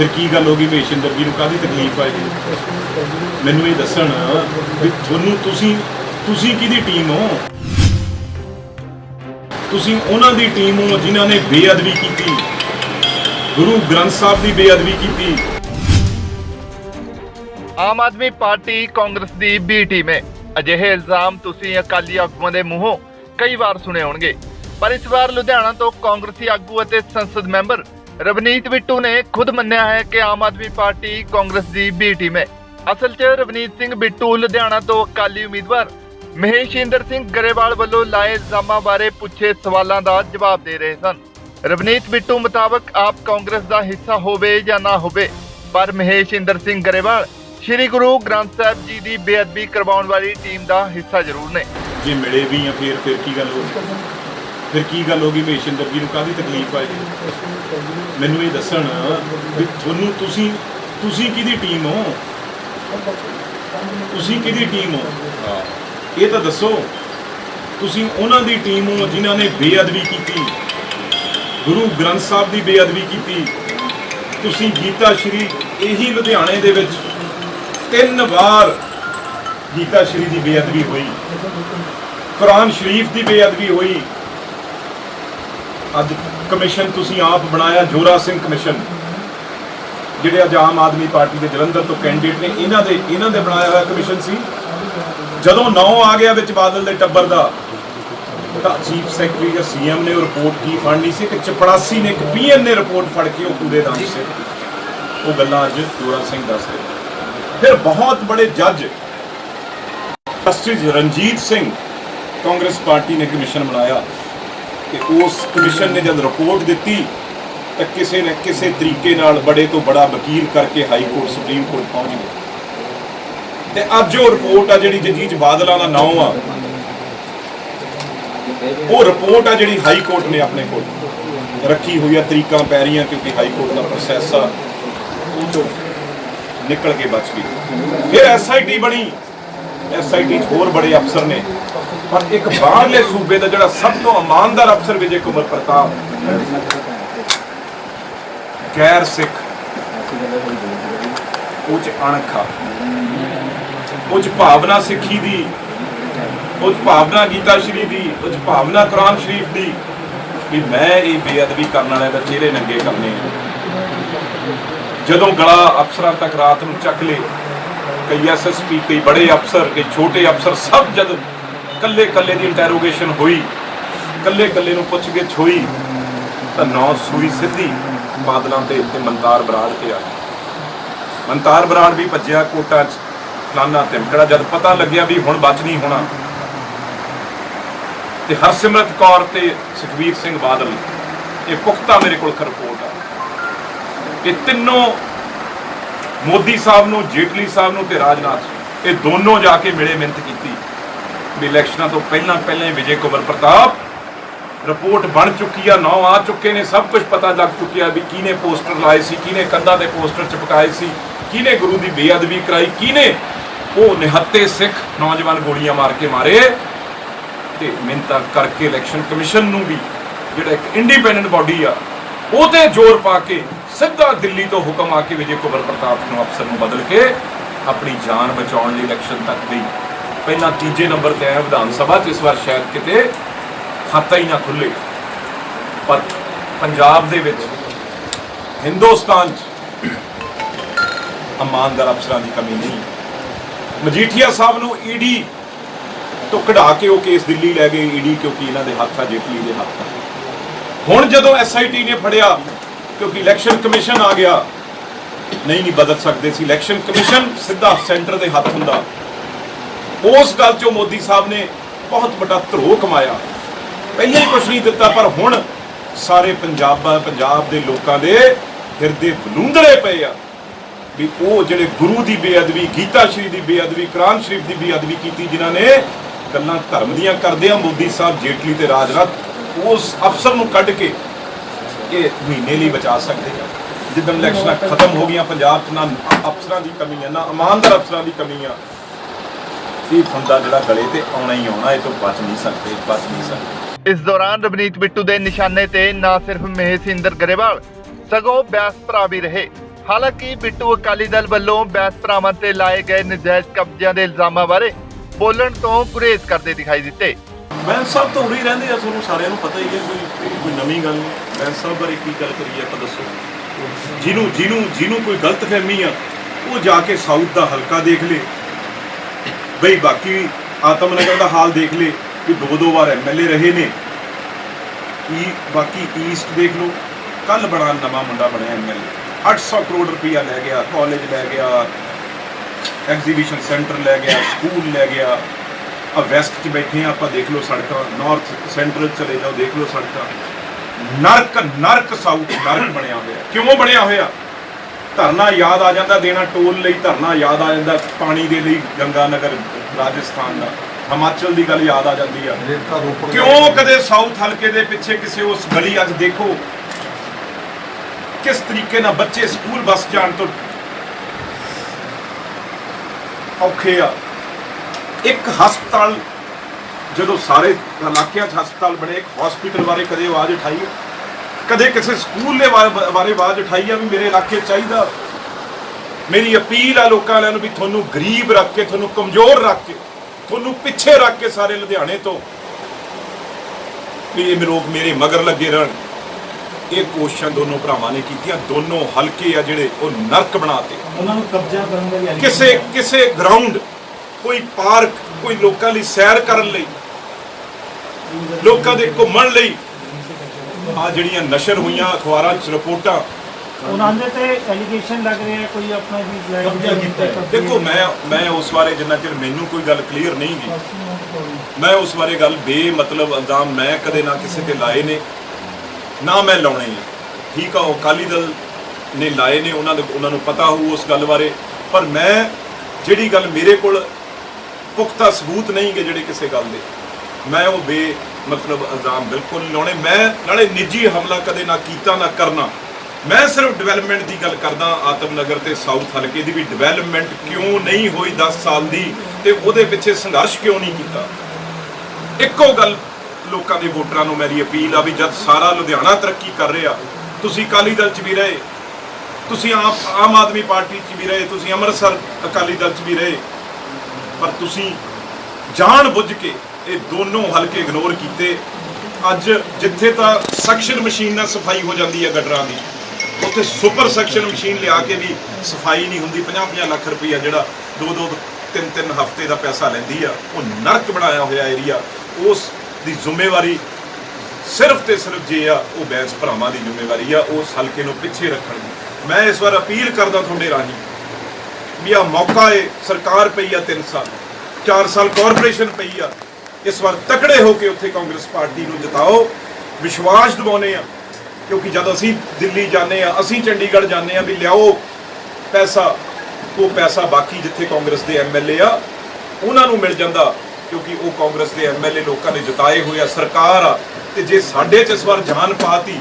ਫਿਰ ਕੀ ਗੱਲ ਹੋ ਗਈ ਮਹੇਸ਼ਿੰਦਰ ਜੀ ਨੂੰ ਕਾਹਦੀ ਤਕਲੀਫ ਆਈ ਮੈਨੂੰ ਇਹ ਦੱਸਣ ਵੀ ਤੁਹਾਨੂੰ ਤੁਸੀਂ ਤੁਸੀਂ ਕਿਹਦੀ ਟੀਮ ਹੋ? ਤੁਸੀਂ ਉਹਨਾਂ ਦੀ ਟੀਮ ਹੋ ਜਿਨ੍ਹਾਂ ਨੇ ਬੇਅਦਬੀ ਕੀਤੀ। ਗੁਰੂ ਗ੍ਰੰਥ ਸਾਹਿਬ ਦੀ ਬੇਅਦਬੀ ਕੀਤੀ। ਆਮ ਆਦਮੀ ਪਾਰਟੀ ਕਾਂਗਰਸ ਦੀ ਬੀ ਟੀਮ ਹੈ। ਅਜਿਹੇ ਇਲਜ਼ਾਮ ਤੁਸੀਂ ਅਕਾਲੀ ਆਗੂਆਂ ਦੇ ਮੂੰਹੋਂ ਕਈ ਵਾਰ ਸੁਣੇ ਹੋਣਗੇ। ਪਰ ਇਸ ਵਾਰ ਲੁਧਿਆਣਾ ਤੋਂ ਕਾਂਗਰਸੀ ਆਗੂ ਅਤੇ ਸੰਸਦ ਮੈਂਬਰ ਰਵਨੀਤ ਬਿੱਟੂ ਨੇ ਖੁਦ ਮੰਨਿਆ ਹੈ ਕਿ ਆਮ ਆਦਮੀ ਪਾਰਟੀ ਕਾਂਗਰਸ ਦੀ ਬੀ ਟੀਮ ਹੈ। ਅਸਲ 'ਚ ਰਵਨੀਤ ਸਿੰਘ ਬਿੱਟੂ ਲੁਧਿਆਣਾ ਤੋਂ ਅਕਾਲੀ ਉਮੀਦਵਾਰ। ਮਹੇਸ਼ਿੰਦਰ ਸਿੰਘ ਗਰੇਵਾਲ ਵੱਲੋਂ ਲਾਏ ਇਲਜ਼ਾਮਾਂ ਬਾਰੇ ਪੁੱਛੇ ਸਵਾਲਾਂ ਦਾ ਜਵਾਬ ਦੇ ਰਹੇ ਸਨ। ਰਵਨੀਤ ਬਿੱਟੂ ਮੁਤਾਬਕ ਆਪ ਕਾਂਗਰਸ ਦਾ ਹਿੱਸਾ ਹੋਵੇ ਜਾਂ ਨਾ ਹੋਵੇ, ਪਰ ਮਹੇਸ਼ਿੰਦਰ ਸਿੰਘ ਗਰੇਵਾਲ, ਸ਼੍ਰੀ ਗੁਰੂ ਗ੍ਰੰਥ ਸਾਹਿਬ ਜੀ ਦੀ ਬੇਅਦਬੀ ਕਰਵਾਉਣ ਵਾਲੀ ਟੀਮ ਦਾ ਹਿੱਸਾ ਜ਼ਰੂਰ ਨੇ। ਜੇ ਮਿਲੇ ਵੀ ਆ ਫਿਰ ਫਿਰ ਕੀ ਗੱਲ ਹੋ ਫਿਰ ਕੀ ਗੱਲ ਹੋ ਗਈ ਮਹੇਸ਼ਿੰਦਰ ਜੀ ਨੂੰ ਕਾਹਦੀ ਤਕਲੀਫ ਆਈ ਮੈਨੂੰ ਇਹ ਦੱਸਣ ਵੀ ਤੁਹਾਨੂੰ ਤੁਸੀਂ ਤੁਸੀਂ ਕਿਹਦੀ ਟੀਮ ਹੋ? ਤੁਸੀਂ ਕਿਹਦੀ ਟੀਮ ਹੋ? ਇਹ ਤਾਂ ਦੱਸੋ। ਤੁਸੀਂ ਉਹਨਾਂ ਦੀ ਟੀਮ ਹੋ ਜਿਨ੍ਹਾਂ ਨੇ ਬੇਅਦਬੀ ਕੀਤੀ। ਗੁਰੂ ਗ੍ਰੰਥ ਸਾਹਿਬ ਦੀ ਬੇਅਦਬੀ ਕੀਤੀ। ਤੁਸੀਂ ਗੀਤਾ ਸ਼੍ਰੀ ਇਹੀ ਲੁਧਿਆਣੇ ਦੇ ਵਿੱਚ ਤਿੰਨ ਵਾਰ ਗੀਤਾ ਸ਼੍ਰੀ ਦੀ ਬੇਅਦਬੀ ਹੋਈ। ਕੁਰਾਨ ਸ਼ਰੀਫ ਦੀ ਬੇਅਦਬੀ ਹੋਈ। ਅੱਜ ਕਮਿਸ਼ਨ ਤੁਸੀਂ ਆਪ ਬਣਾਇਆ, ਜੋਰਾ ਸਿੰਘ ਕਮਿਸ਼ਨ। ਜਿਹੜੇ ਅੱਜ ਆਮ ਆਦਮੀ ਪਾਰਟੀ ਦੇ ਜਲੰਧਰ ਤੋਂ ਕੈਂਡੀਡੇਟ ਨੇ, ਇਹਨਾਂ ਦੇ ਇਹਨਾਂ ਦੇ ਬਣਾਇਆ ਹੋਇਆ ਕਮਿਸ਼ਨ ਸੀ। ਜਦੋਂ ਨੌ ਆ ਗਿਆ ਵਿੱਚ ਬਾਦਲ ਦੇ ਟੱਬਰ ਦਾ, ਤਾਂ ਚੀਫ ਸੈਕਟਰੀ ਜਾਂ ਸੀਐਮ ਨੇ ਉਹ ਰਿਪੋਰਟ ਕੀ ਫੜਨੀ ਸੀ? ਕਿ ਚਪੜਾਸੀ ਨੇ, ਇੱਕ ਪੀਐਨ ਨੇ ਰਿਪੋਰਟ ਫੜ ਕੇ ਉਹ ਪੂਰੇ ਦਮ ਸੇ ਉਹ ਗੱਲਾਂ ਅੱਜ ਜੋਰਾ ਸਿੰਘ ਦੱਸ ਰਹੇ ਫਿਰ ਬਹੁਤ ਬੜੇ ਜੱਜ ਜਸਟਿਸ ਰਣਜੀਤ ਸਿੰਘ ਕਾਂਗਰਸ ਪਾਰਟੀ ਨੇ ਕਮਿਸ਼ਨ ਬਣਾਇਆ। ਤੇ ਉਸ ਕਮਿਸ਼ਨ ਨੇ ਜਦ ਰਿਪੋਰਟ ਦਿੱਤੀ ਤਾਂ ਕਿਸੇ ਨੇ ਕਿਸੇ ਤਰੀਕੇ ਨਾਲ ਬੜੇ ਤੋਂ ਬੜਾ ਵਕੀਲ ਕਰਕੇ ਹਾਈ ਕੋਰਟ, ਸੁਪਰੀਮ ਕੋਰਟ ਪਹੁੰਚ ਗਏ। ਤੇ ਅੱਜ ਉਹ ਰਿਪੋਰਟ ਆ ਜਿਹੜੀ ਜਗਜੀਤ ਬਾਦਲਾਂ ਦਾ ਨਾਮ ਆ। ਉਹ ਰਿਪੋਰਟ ਆ ਜਿਹੜੀ ਹਾਈ ਕੋਰਟ ਨੇ ਆਪਣੇ ਕੋਲ ਰੱਖੀ ਹੋਈ ਆ, ਤਰੀਕਾਂ ਪੈ ਰਹੀਆਂ ਕਿਉਂਕਿ ਹਾਈ ਕੋਰਟ ਦਾ ਪ੍ਰੋਸੈਸ ਆ। ਨਿਕਲ ਕੇ ਬਚ ਗਈ। ਫਿਰ ਐਸਆਈਟੀ ਬਣੀ। ਐਸਆਈਟੀ ਹੋਰ ਬੜੇ ਅਫਸਰ ਨੇ। ਪਰ ਇੱਕ ਬਾਹਰਲੇ ਸੂਬੇ ਦਾ ਜਿਹੜਾ ਸਭ ਤੋਂ ਇਮਾਨਦਾਰ ਅਫਸਰ ਵਿਜੇ ਕੁਮਾਰ ਪ੍ਰਤਾਪ ਗੈਰ ਸਿੱਖ ਉਹ ਅਣਖਾ ਉਹ ਭਾਵਨਾ ਸਿੱਖੀ ਦੀ ਉਹ ਭਾਵਨਾ ਗੀਤਾ ਸ਼੍ਰੀ ਦੀ ਉਹ ਭਾਵਨਾ ਕੁਰਾਨ ਸ਼ਰੀਫ ਦੀ, ਵੀ ਮੈਂ ਇਹ ਬੇਅਦਬੀ ਕਰਨ ਵਾਲਿਆਂ ਦਾ ਚਿਹਰੇ ਨੰਗੇ ਕਰਨੇ ਜਦੋਂ ਗਲਾ ਅਫਸਰਾਂ ਤੱਕ ਰਾਤ ਨੂੰ ਚੱਕ ਲੇ ਕਈ ਐਸਐਸਪੀ ਕਈ ਬੜੇ ਅਫਸਰ, ਕਈ ਛੋਟੇ ਅਫਸਰ, ਸਭ ਜਦ ਕੱਲੇ ਕੱਲੇ ਦੀ ਇੰਟਰੋਗੇਸ਼ਨ ਹੋਈ, ਕੱਲੇ ਕੱਲੇ ਨੂੰ ਪੁੱਛ ਕੇ ਹੋਈ, ਤਾਂ ਨੌ ਸੂਈ ਸਿੱਧੀ ਬਾਦਲਾਂ ਤੇ ਤੇ ਮਨਤਾਰ ਬਰਾੜ ਤੇ ਆ ਮਨਤਾਰ ਬਰਾੜ ਵੀ ਭੱਜਿਆ ਕੋਟਾ ਚ, ਫਲਾਨਾ ਤਿਮਕੜਾ ਜਦ ਪਤਾ ਲੱਗਿਆ ਵੀ ਹੁਣ ਬਚ ਨਹੀਂ ਹੋਣਾ। ਤੇ ਹਰਸਿਮਰਤ ਕੌਰ ਤੇ ਸੁਖਵੀਰ ਸਿੰਘ ਬਾਦਲ, ਇਹ ਪੁਖਤਾ ਮੇਰੇ ਕੋਲ ਰਿਪੋਰਟ ਆ। ਇਹ ਤਿੰਨੋਂ ਮੋਦੀ ਸਾਹਿਬ ਨੂੰ ਜੇਟਲੀ ਸਾਹਿਬ ਨੂੰ ਤੇ ਰਾਜਨਾਥ ਸਿੰਘ, ਇਹ ਦੋਨੋਂ ਜਾ ਕੇ ਮਿਲੇ ਮਿਹਨਤ ਕੀਤੀ। ਵੀ ਇਲੈਕਸ਼ਨਾਂ ਤੋਂ ਪਹਿਲਾਂ ਪਹਿਲਾਂ ਹੀ ਵਿਜੇ ਕੁਮਾਰ ਪ੍ਰਤਾਪ ਰਿਪੋਰਟ ਬਣ ਚੁੱਕੀ ਆ ਨੌ ਆ ਚੁੱਕੇ ਨੇ ਸਭ ਕੁਝ ਪਤਾ ਲੱਗ ਚੁੱਕਿਆ ਵੀ ਕਿਹਨੇ ਪੋਸਟਰ ਲਾਏ ਸੀ ਕਿਹਨੇ ਕੰਧਾਂ ਦੇ ਪੋਸਟਰ ਚਪਕਾਏ ਸੀ ਕਿਹਨੇ ਗੁਰੂ ਦੀ ਬੇਅਦਬੀ ਕਰਾਈ ਕਿਹਨੇ ਉਹ ਨਿਹੱਤੇ ਸਿੱਖ ਨੌਜਵਾਨ ਗੋਲੀਆਂ ਮਾਰ ਕੇ ਮਾਰੇ। ਤੇ ਮਿਹਨਤਾਂ ਕਰਕੇ ਇਲੈਕਸ਼ਨ ਕਮਿਸ਼ਨ ਨੂੰ ਵੀ ਜਿਹੜਾ ਇੱਕ ਇੰਡੀਪੈਂਡੈਂਟ ਬਾਡੀ ਆ ਉਹ ਤੇ ਜ਼ੋਰ ਪਾ ਕੇ ਸਿੱਧਾ ਦਿੱਲੀ ਤੋਂ ਹੁਕਮ ਆ ਕੇ ਵਿਜੇ ਕੁਮਾਰ ਪ੍ਰਤਾਪ ਨੂੰ ਅਫਸਰ ਨੂੰ ਬਦਲ ਕੇ ਆਪਣੀ ਜਾਨ ਬਚਾਉਣ ਲਈ ਇਲੈਕਸ਼ਨ ਤੱਕ ਗਈ ਪਹਿਲਾਂ ਤੀਜੇ ਨੰਬਰ ਤੇ ਆਇਆ ਵਿਧਾਨ ਸਭਾ 'ਚ ਇਸ ਵਾਰ ਸ਼ਾਇਦ ਕਿਤੇ ਖਾਤਾ ਹੀ ਨਾ ਖੁੱਲੇ। ਪਰ ਪੰਜਾਬ ਦੇ ਵਿੱਚ ਹਿੰਦੁਸਤਾਨ 'ਚ ਇਮਾਨਦਾਰ ਅਫਸਰਾਂ ਦੀ ਕਮੀ ਨਹੀਂ। ਮਜੀਠੀਆ ਸਾਹਿਬ ਨੂੰ ਈਡੀ ਤੋਂ ਕਢਾ ਕੇ ਉਹ ਕੇਸ ਦਿੱਲੀ ਲੈ ਗਏ। ਈਡੀ ਕਿਉਂਕਿ ਇਹਨਾਂ ਦੇ ਹੱਥ ਆ ਜੇਟਲੀ ਦੇ ਹੱਥ। ਆ ਹੁਣ ਜਦੋਂ ਐਸਆਈਟੀ ਨੇ ਫੜਿਆ, ਕਿਉਂਕਿ ਇਲੈਕਸ਼ਨ ਕਮਿਸ਼ਨ ਆ ਗਿਆ, ਨਹੀਂ ਨਹੀਂ ਬਦਲ ਸਕਦੇ ਸੀ। ਇਲੈਕਸ਼ਨ ਕਮਿਸ਼ਨ ਸਿੱਧਾ ਸੈਂਟਰ ਦੇ ਹੱਥ ਹੁੰਦਾ। ਉਸ ਗੱਲ 'ਚੋਂ ਮੋਦੀ ਸਾਹਿਬ ਨੇ ਬਹੁਤ ਵੱਡਾ ਧਰੋ ਕਮਾਇਆ। ਪਹਿਲਾਂ ਹੀ ਕੁਝ ਨਹੀਂ ਦਿੱਤਾ, ਪਰ ਹੁਣ ਸਾਰੇ ਪੰਜਾਬ ਪੰਜਾਬ ਦੇ ਲੋਕਾਂ ਦੇ ਹਿਰਦੇ ਬਲੂੰਦੜੇ ਪਏ ਆ ਵੀ ਉਹ ਜਿਹੜੇ ਗੁਰੂ ਦੀ ਬੇਅਦਬੀ, ਗੀਤਾ ਸ਼੍ਰੀ ਦੀ ਬੇਅਦਬੀ, ਕੁਰਾਨ ਸ਼ਰੀਫ ਦੀ ਬੇਅਦਬੀ ਕੀਤੀ, ਜਿਨ੍ਹਾਂ ਨੇ ਗੱਲਾਂ ਧਰਮ ਦੀਆਂ ਕਰਦੇ ਆ, ਮੋਦੀ ਸਾਹਿਬ ਜੇਟਲੀ ਤੇ ਰਾਜਨਾਥ ਉਸ ਅਫਸਰ ਨੂੰ ਕੱਢ ਕੇ ਇਹ ਮਹੀਨੇ ਲਈ ਬਚਾ ਸਕਦੇ ਆ। ਜਿੱਦਣ ਇਲੈਕਸ਼ਨਾਂ ਖਤਮ ਹੋ ਗਈਆਂ ਪੰਜਾਬ 'ਚ ਨਾ ਅਫਸਰਾਂ ਦੀ ਕਮੀ ਆ ਨਾ ਇਮਾਨਦਾਰ ਅਫਸਰਾਂ ਦੀ ਕਮੀ ਆ। ਇਹ ਫੰਦਾ ਜਿਹੜਾ ਗਲੇ ਤੇ ਆਉਣਾ ਹੀ ਆਉਣਾ ਇਹ ਤੋਂ ਬਚ ਨਹੀਂ ਸਕਦੇ ਬਚ ਨਹੀਂ ਸਕਦੇ। ਇਸ ਦੌਰਾਨ ਰਵਨੀਤ ਬਿੱਟੂ ਦੇ ਨਿਸ਼ਾਨੇ ਤੇ ਨਾ ਸਿਰਫ ਮਹੇਸ਼ਿੰਦਰ ਗਰੇਵਾਲ ਸਗੋਂ ਬਿਆਸ ਭਰਾ ਵੀ ਰਹੇ। ਹਾਲਾਂਕਿ ਬਿੱਟੂ ਅਕਾਲੀ ਦਲ ਵੱਲੋਂ ਬੈਸ ਭਰਾਵਾਂ ਤੇ ਲਾਏ ਗਏ ਨਜਾਇਜ਼ ਕਬਜ਼ਿਆਂ ਦੇ ਇਲਜ਼ਾਮਾਂ ਬਾਰੇ ਬੋਲਣ ਤੋਂ ਗੁਰੇਜ਼ ਕਰਦੇ ਦਿਖਾਈ ਦਿੱਤੇ। ਬੈਂਸ ਸਾਹਿਬ ਤਾਂ ਉਰੇ ਰਹਿੰਦੇ ਆ, ਤੁਹਾਨੂੰ ਸਾਰਿਆਂ ਨੂੰ ਪਤਾ ਹੀ ਹੈ ਕੋਈ ਕੋਈ ਨਵੀਂ ਗੱਲ ਨਹੀਂ। ਬੈਂਸ ਸਾਹਿਬ ਬਾਰੇ ਕੀ ਗੱਲ ਕਰੀਏ ਆਪਾਂ ਦੱਸੋ। ਜਿਹਨੂੰ ਜਿਹਨੂੰ ਜਿਹਨੂੰ ਕੋਈ ਗਲਤਫਹਿਮੀ ਆ, ਉਹ ਜਾ ਕੇ ਸਾਊਥ ਦਾ ਹਲਕਾ ਦੇਖ ਲੇ। ਬਈ ਬਾਕੀ ਆਤਮਨਗਰ ਦਾ ਹਾਲ ਦੇਖ ਲੇ ਕਿ ਦੋ ਦੋ ਵਾਰ ਐਮਐਲਏ ਰਹੇ ਨੇ। ਈ ਬਾਕੀ ਈਸਟ ਦੇਖ ਲਓ। ਕੱਲ ਬੜਾ ਨਵਾਂ ਮੁੰਡਾ ਬਣਿਆ ਐਮਐਲਏ 800 ਕਰੋੜ ਰੁਪਇਆ ਲੈ ਗਿਆ ਕਾਲਜ ਲੈ ਗਿਆ ਐਗਜ਼ੀਬਿਸ਼ਨ ਸੈਂਟਰ ਲੈ ਗਿਆ ਸਕੂਲ ਲੈ ਗਿਆ। ਆ ਵੈਸਟ 'ਚ ਬੈਠੇ ਆ ਆਪਾਂ ਦੇਖ ਲਓ ਸੜਕਾਂ ਨਾਰਥ ਸੈਂਟਰਲ ਚਲੇ ਜਾਓ ਦੇਖ ਲਓ ਸੜਕਾਂ। ਨਰਕ ਨਰਕ ਸਾਊਥ ਨਰਕ ਬਣਿਆ ਹੋਇਆ ਕਿਉਂ ਬਣਿਆ ਹੋਇਆ? ਧਰਨਾ ਯਾਦ ਆ ਜਾਂਦਾ ਦੇਣਾ ਟੋਲ ਲਈ ਧਰਨਾ ਯਾਦ ਆ ਜਾਂਦਾ ਪਾਣੀ ਦੇ ਲਈ ਗੰਗਾ ਨਗਰ ਰਾਜਸਥਾਨ ਦਾ। ਹਿਮਾਚਲ ਦੀ ਗੱਲ ਯਾਦ ਆ ਜਾਂਦੀ ਆ। ਕਿਉਂ ਕਦੇ ਸਾਊਥ ਹਲਕੇ ਦੇ ਪਿੱਛੇ ਕਿਸੇ ਉਸ ਗਲੀ ਅੱਜ ਦੇਖੋ? ਕਿਸ ਤਰੀਕੇ ਨਾਲ ਬੱਚੇ ਸਕੂਲ ਬੱਸ ਜਾਣ ਤੋਂ ਔਖੇ ਆ। ਇੱਕ ਹਸਪਤਾਲ ਜਦੋਂ ਸਾਰੇ ਇਲਾਕਿਆਂ 'ਚ ਹਸਪਤਾਲ ਬਣੇ ਇੱਕ ਹਸਪੀਟਲ ਬਾਰੇ ਕਦੇ ਆਵਾਜ਼ ਉਠਾਈ? ਕਦੇ ਕਿਸੇ ਸਕੂਲ ਦੇ ਬਾਰੇ ਬਾਰੇ ਆਵਾਜ਼ ਉਠਾਈ ਆ ਵੀ ਮੇਰੇ ਇਲਾਕੇ ਚਾਹੀਦਾ? ਮੇਰੀ ਅਪੀਲ ਆ ਲੋਕਾਂ ਵਾਲਿਆਂ ਨੂੰ ਵੀ ਤੁਹਾਨੂੰ ਗਰੀਬ ਰੱਖ ਕੇ ਤੁਹਾਨੂੰ ਕਮਜ਼ੋਰ ਰੱਖ ਕੇ ਤੁਹਾਨੂੰ ਪਿੱਛੇ ਰੱਖ ਕੇ ਸਾਰੇ ਲੁਧਿਆਣੇ ਤੋਂ ਵੀ ਇਹ ਲੋਕ ਮੇਰੇ ਮਗਰ ਲੱਗੇ ਰਹਿਣ। ਇਹ ਕੋਸ਼ਿਸ਼ਾਂ ਦੋਨੋਂ ਭਰਾਵਾਂ ਨੇ ਕੀਤੀਆਂ। ਦੋਨੋਂ ਹਲਕੇ ਆ ਜਿਹੜੇ ਉਹ ਨਰਕ ਬਣਾਤੇ। ਉਹਨਾਂ ਨੂੰ ਕਬਜ਼ਾ ਕਰਨ ਦਾ ਕਿਸੇ ਕਿਸੇ ਗਰਾਊਂਡ ਕੋਈ ਪਾਰਕ ਕੋਈ ਲੋਕਾਂ ਲਈ ਸੈਰ ਕਰਨ ਲਈ ਲੋਕਾਂ ਦੇ ਘੁੰਮਣ ਲਈ। ਆ ਜਿਹੜੀਆਂ ਨਸ਼ਰ ਹੋਈਆਂ ਅਖਬਾਰਾਂ 'ਚ ਰਿਪੋਰਟਾਂ। ਉਹਨਾਂ ਦੇ ਤੇ ਐਲੀਗੇਸ਼ਨ ਲੱਗ ਰਿਹਾ ਕੋਈ ਆਪਣਾ ਵੀ ਕਬਜ਼ਾ ਕੀਤਾ। ਦੇਖੋ ਮੈਂ ਮੈਂ ਉਸ ਬਾਰੇ ਜਿੰਨਾ ਚਿਰ ਮੈਨੂੰ ਕੋਈ ਗੱਲ ਕਲੀਅਰ ਨਹੀਂ ਗੀ ਮੈਂ ਉਸ ਬਾਰੇ ਗੱਲ ਬੇ ਮਤਲਬ ਇਲਜ਼ਾਮ ਮੈਂ ਕਦੇ ਨਾ ਕਿਸੇ ਤੇ ਲਾਏ ਨੇ ਨਾ ਮੈਂ ਲਾਉਣੇ ਆ ਠੀਕ ਆ ਉਹ ਅਕਾਲੀ ਦਲ ਨੇ ਲਾਏ ਨੇ ਉਹਨਾਂ ਦੇ ਉਹਨਾਂ ਨੂੰ ਪਤਾ ਹੋਊ ਉਸ ਗੱਲ ਬਾਰੇ। ਪਰ ਮੈਂ ਜਿਹੜੀ ਗੱਲ ਮੇਰੇ ਕੋਲ ਪੁਖਤਾ ਸਬੂਤ ਨਹੀਂ ਗੇ ਜਿਹੜੇ ਕਿਸੇ ਗੱਲ ਦੇ। ਮੈਂ ਉਹ ਬੇ ਮਤਲਬ ਇਲਜ਼ਾਮ ਬਿਲਕੁਲ ਨਹੀਂ ਲਾਉਣੇ। ਮੈਂ ਨਾਲੇ ਨਿੱਜੀ ਹਮਲਾ ਕਦੇ ਨਾ ਕੀਤਾ, ਨਾ ਕਰਨਾ। ਮੈਂ ਸਿਰਫ ਡਿਵੈਲਪਮੈਂਟ ਦੀ ਗੱਲ ਕਰਦਾ ਆਤਮਨਗਰ ਤੇ ਸਾਊਥ ਹਲਕੇ ਦੀ ਵੀ ਡਿਵੈਲਪਮੈਂਟ ਕਿਉਂ ਨਹੀਂ ਹੋਈ 10 ਸਾਲ ਦੀ ਤੇ ਉਹਦੇ ਪਿੱਛੇ ਸੰਘਰਸ਼ ਕਿਉਂ ਨਹੀਂ ਕੀਤਾ? ਇੱਕੋ ਗੱਲ ਲੋਕਾਂ ਦੇ ਵੋਟਰਾਂ ਨੂੰ ਮੇਰੀ ਅਪੀਲ ਆ ਵੀ ਜਦ ਸਾਰਾ ਲੁਧਿਆਣਾ ਤਰੱਕੀ ਕਰ ਰਿਹਾ, ਤੁਸੀਂ ਅਕਾਲੀ ਦਲ 'ਚ ਵੀ ਰਹੇ। ਤੁਸੀਂ ਆਮ ਆਮ ਆਦਮੀ ਪਾਰਟੀ 'ਚ ਵੀ ਰਹੇ, ਤੁਸੀਂ ਅੰਮ੍ਰਿਤਸਰ ਅਕਾਲੀ ਦਲ 'ਚ ਵੀ ਰਹੇ। ਪਰ ਤੁਸੀਂ ਜਾਣ ਬੁੱਝ ਕੇ ਇਹ ਦੋਨੋਂ ਹਲਕੇ ਇਗਨੋਰ ਕੀਤੇ। ਅੱਜ ਜਿੱਥੇ ਤਾਂ ਸੈਕਸ਼ਨ ਮਸ਼ੀਨ ਨਾਲ ਸਫ਼ਾਈ ਹੋ ਜਾਂਦੀ ਹੈ ਗਟਰਾਂ ਦੀ, ਉੱਥੇ ਸੁਪਰ ਸੈਕਸ਼ਨ ਮਸ਼ੀਨ ਲਿਆ ਕੇ ਵੀ ਸਫ਼ਾਈ ਨਹੀਂ ਹੁੰਦੀ। 50-50 ਲੱਖ ਰੁਪਈਆ ਜਿਹੜਾ ਦੋ ਦੋ ਤਿੰਨ ਤਿੰਨ ਹਫ਼ਤੇ ਦਾ ਪੈਸਾ ਲੈਂਦੀ ਆ, ਉਹ ਨਰਕ ਬਣਾਇਆ ਹੋਇਆ ਏਰੀਆ ਉਸ ਦੀ ਜ਼ਿੰਮੇਵਾਰੀ ਸਿਰਫ ਤੇ ਸਿਰਫ ਜੇ ਆ, ਉਹ ਬੈਂਸ ਭਰਾਵਾਂ ਦੀ ਜ਼ਿੰਮੇਵਾਰੀ ਆ, ਉਸ ਹਲਕੇ ਨੂੰ ਪਿੱਛੇ ਰੱਖਣ ਦੀ। ਮੈਂ ਇਸ ਵਾਰ ਅਪੀਲ ਕਰਦਾ ਤੁਹਾਡੇ ਰਾਹੀਂ ਵੀ ਆ ਮੌਕਾ ਏ, ਸਰਕਾਰ ਪਈ ਆ 3 ਸਾਲ। 4 ਸਾਲ ਕਾਰਪੋਰੇਸ਼ਨ ਪਈ ਆ। ਇਸ ਵਾਰ ਤਕੜੇ ਹੋ ਕੇ ਉੱਥੇ ਕਾਂਗਰਸ ਪਾਰਟੀ ਨੂੰ ਜਿਤਾਓ। ਵਿਸ਼ਵਾਸ ਦਿਵਾਉਨੇ ਆ, ਕਿਉਂਕਿ ਜਦ ਅਸੀਂ ਦਿੱਲੀ ਜਾਂਦੇ ਆ, ਅਸੀਂ ਚੰਡੀਗੜ੍ਹ ਜਾਂਦੇ ਆ ਵੀ ਲਿਆਓ ਪੈਸਾ, ਉਹ ਪੈਸਾ ਬਾਕੀ ਜਿੱਥੇ ਕਾਂਗਰਸ ਦੇ ਐਮਐਲਏ ਆ, ਉਹਨਾਂ ਨੂੰ ਮਿਲ ਜਾਂਦਾ, ਕਿਉਂਕਿ ਉਹ ਕਾਂਗਰਸ ਦੇ ਐਮਐਲਏ ਲੋਕਾਂ ਨੇ ਜਿਤਾਏ ਹੋਏ ਆ, ਸਰਕਾਰ ਆ। ਤੇ ਜੇ ਸਾਡੇ 'ਚ ਇਸ ਵਾਰ ਜਾਨ ਪਾਤੀ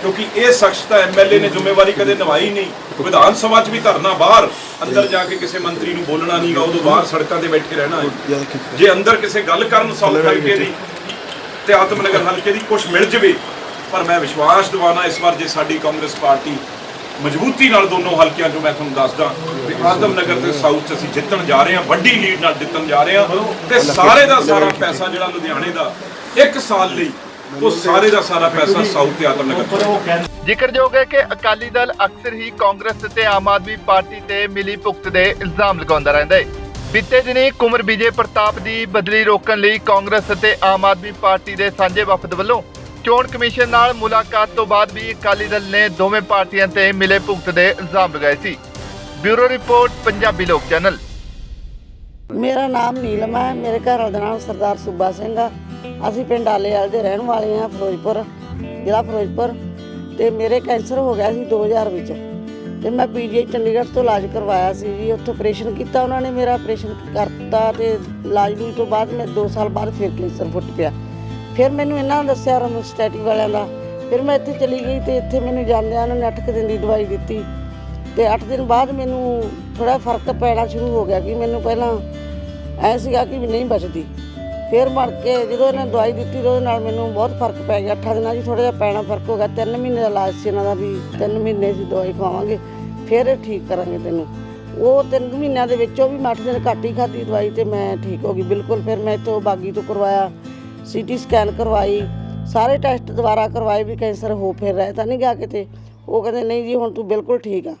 ਕਿਉਂਕਿ ਇਹ ਸ਼ਖਸ ਤਾਂ ਐਮਐਲਏ ਨੇ ਜ਼ਿੰਮੇਵਾਰੀ ਕਦੇ ਨਿਭਾਈ ਨਹੀਂ। ਵਿਧਾਨ ਸਭਾ 'ਚ ਵੀ ਧਰਨਾ ਬਾਹਰ ਅੰਦਰ ਜਾ ਕੇ ਕਿਸੇ ਮੰਤਰੀ ਨੂੰ ਬੋਲਣਾ ਨਹੀਂਗਾ ਉਦੋਂ ਬਾਹਰ ਸੜਕਾਂ ਤੇ ਬੈਠ ਕੇ ਰਹਿਣਾ ਹੈ। ਜੇ ਅੰਦਰ ਕਿਸੇ ਗੱਲ ਕਰਨ ਸਾਊਥ ਹਲਕੇ ਦੀ ਤੇ ਆਤਮਨਗਰ ਹਲਕੇ ਦੀ ਕੁਝ ਮਿਲ ਜਵੇ। ਪਰ ਮੈਂ ਵਿਸ਼ਵਾਸ ਦਿਵਾਨਾ ਇਸ ਵਾਰ ਜੇ ਸਾਡੀ ਕਾਂਗਰਸ ਪਾਰਟੀ ਮਜ਼ਬੂਤੀ ਨਾਲ ਦੋਨੋਂ ਹਲਕਿਆਂ 'ਚੋਂ ਮੈਂ ਤੁਹਾਨੂੰ ਦੱਸਦਾ ਵੀ ਆਤਮਨਗਰ ਤੇ ਸਾਊਥ 'ਚ ਅਸੀਂ ਜਿੱਤਣ ਜਾ ਰਹੇ ਹਾਂ ਵੱਡੀ ਲੀਡ ਨਾਲ ਜਿੱਤਣ ਜਾ ਰਹੇ ਹਾਂ। ਤੇ ਸਾਰੇ ਦਾ ਸਾਰਾ ਪੈਸਾ ਜਿਹੜਾ ਲੁਧਿਆਣੇ ਦਾ ਇੱਕ ਸਾਲ ਲਈ ਉਹ ਸਾਰੇ ਦਾ ਸਾਰਾ ਪੈਸਾ ਸਾਊਥ ਤੇ ਉਹ ਕਹਿੰਦੇ ਜ਼ਿਕਰਯੋਗ ਹੈ ਕਿ ਅਕਾਲੀ ਦਲ ਅਕਸਰ ਹੀ ਕਾਂਗਰਸ ਤੇ ਆਮ ਆਦਮੀ ਪਾਰਟੀ ਤੇ ਮਿਲੀ ਭੁਗਤ ਦੇ ਇਲਜ਼ਾਮ ਲਗਾਉਂਦਾ ਰਹਿੰਦਾ ਹੈ। ਬੀਤੇ ਦਿਨੀ ਕੁਮਰ ਵਿਜੇ ਪ੍ਰਤਾਪ ਦੀ ਬਦਲੀ ਰੋਕਣ ਲਈ ਕਾਂਗਰਸ ਅਤੇ ਆਮ ਆਦਮੀ ਪਾਰਟੀ ਦੇ ਸਾਂਝੇ ਵਫਦ ਵੱਲੋਂ ਚੋਣ ਕਮਿਸ਼ਨ ਨਾਲ ਮੁਲਾਕਾਤ ਤੋਂ ਬਾਅਦ ਵੀ ਅਕਾਲੀ ਦਲ ਨੇ ਦੋਵੇਂ ਪਾਰਟੀਆਂ ਤੇ ਮਿਲੇ ਭੁਗਤ ਦੇ ਇਲਜ਼ਾਮ ਲਗਾਏ ਸੀ। ਬਿਊਰੋ ਰਿਪੋਰਟ ਪੰਜਾਬੀ ਲੋਕ ਚੈਨਲ। ਮੇਰਾ ਨਾਮ ਨੀਲਮ ਹੈ। ਮੇਰੇ ਘਰ ਦਾ ਨਾਮ ਸਰਦਾਰ ਸੂਬਾ ਸਿੰਘ ਆ। ਅਸੀਂ ਪਿੰਡ ਆਲੇਵਾਲ ਦੇ ਰਹਿਣ ਵਾਲੇ ਹਾਂ, ਫਿਰੋਜ਼ਪੁਰ, ਜ਼ਿਲ੍ਹਾ ਫਿਰੋਜ਼ਪੁਰ। ਤੇ ਮੇਰੇ ਕੈਂਸਰ ਹੋ ਗਿਆ ਸੀ 2000 ਵਿੱਚ। ਤੇ ਮੈਂ ਪੀਜੀਆਈ ਚੰਡੀਗੜ੍ਹ ਤੋਂ ਇਲਾਜ ਕਰਵਾਇਆ ਸੀ ਜੀ। ਉੱਥੋਂ ਆਪਰੇਸ਼ਨ ਕੀਤਾ ਉਹਨਾਂ ਨੇ, ਮੇਰਾ ਆਪਰੇਸ਼ਨ ਕਰਤਾ ਤੇ ਇਲਾਜ ਲੂਜ ਤੋਂ ਬਾਅਦ ਮੈਂ 2 ਸਾਲ ਬਾਅਦ ਫਿਰ ਕੈਂਸਰ ਫੁੱਟ ਪਿਆ। ਫਿਰ ਮੈਨੂੰ ਇਹਨਾਂ ਨੇ ਦੱਸਿਆ ਰਮੋਸਟੈਟਿਕ ਵਾਲਿਆਂ ਦਾ। ਫਿਰ ਮੈਂ ਇੱਥੇ ਚਲੀ ਗਈ ਤੇ ਇੱਥੇ ਮੈਨੂੰ ਜਾਂਦਿਆਂ ਉਹਨਾਂ ਨੇ 8 ਦਿਨ ਦੀ ਦਵਾਈ ਦਿੱਤੀ। ਤੇ 8 ਦਿਨ ਬਾਅਦ ਮੈਨੂੰ ਥੋੜਾ ਫ਼ਰਕ ਪੈਣਾ ਸ਼ੁਰੂ ਹੋ ਗਿਆ ਕਿ ਮੈਨੂੰ ਪਹਿਲਾਂ ਐ ਸੀਗਾ ਕਿ ਵੀ ਨਹੀਂ ਬਚਦੀ। ਫਿਰ ਮੜ ਕੇ ਜਦੋਂ ਇਹਨਾਂ ਦਵਾਈ ਦਿੱਤੀ ਤਾਂ ਉਹਦੇ ਨਾਲ ਮੈਨੂੰ ਬਹੁਤ ਫ਼ਰਕ ਪੈ ਗਿਆ। 8 ਦਿਨਾਂ 'ਚ ਥੋੜਾ ਜਿਹਾ ਪੈਣਾ ਫ਼ਰਕ ਹੋ ਗਿਆ। 3 ਮਹੀਨੇ ਦਾ ਇਲਾਜ ਸੀ ਇਹਨਾਂ ਦਾ ਵੀ 3 ਮਹੀਨੇ ਦੀ ਦਵਾਈ ਖਵਾਵਾਂਗੇ, ਫਿਰ ਠੀਕ ਕਰਾਂਗੇ ਤੈਨੂੰ। ਉਹ ਤਿੰਨ ਮਹੀਨਿਆਂ ਦੇ ਵਿੱਚੋਂ ਵੀ ਮੈਂ ਅੱਠ ਦਿਨ ਘੱਟ ਹੀ ਖਾਧੀ ਦਵਾਈ ਤੇ ਮੈਂ ਠੀਕ ਹੋ ਗਈ। ਬਿਲਕੁਲ ਫਿਰ ਮੈਂ ਇੱਥੋਂ ਬਾਗੀ ਤੋਂ ਕਰਵਾਇਆ, ਸੀਟੀ ਸਕੈਨ ਕਰਵਾਈ, ਸਾਰੇ ਟੈਸਟ ਦੁਬਾਰਾ ਕਰਵਾਏ ਵੀ ਕੈਂਸਰ ਹੋ ਫਿਰ ਰਿਹਾ ਤਾਂ ਨਹੀਂ ਗਿਆ ਕਿਤੇ। ਉਹ ਕਹਿੰਦੇ, ਨਹੀਂ ਜੀ, ਹੁਣ ਤੂੰ ਬਿਲਕੁਲ ਠੀਕ ਆ।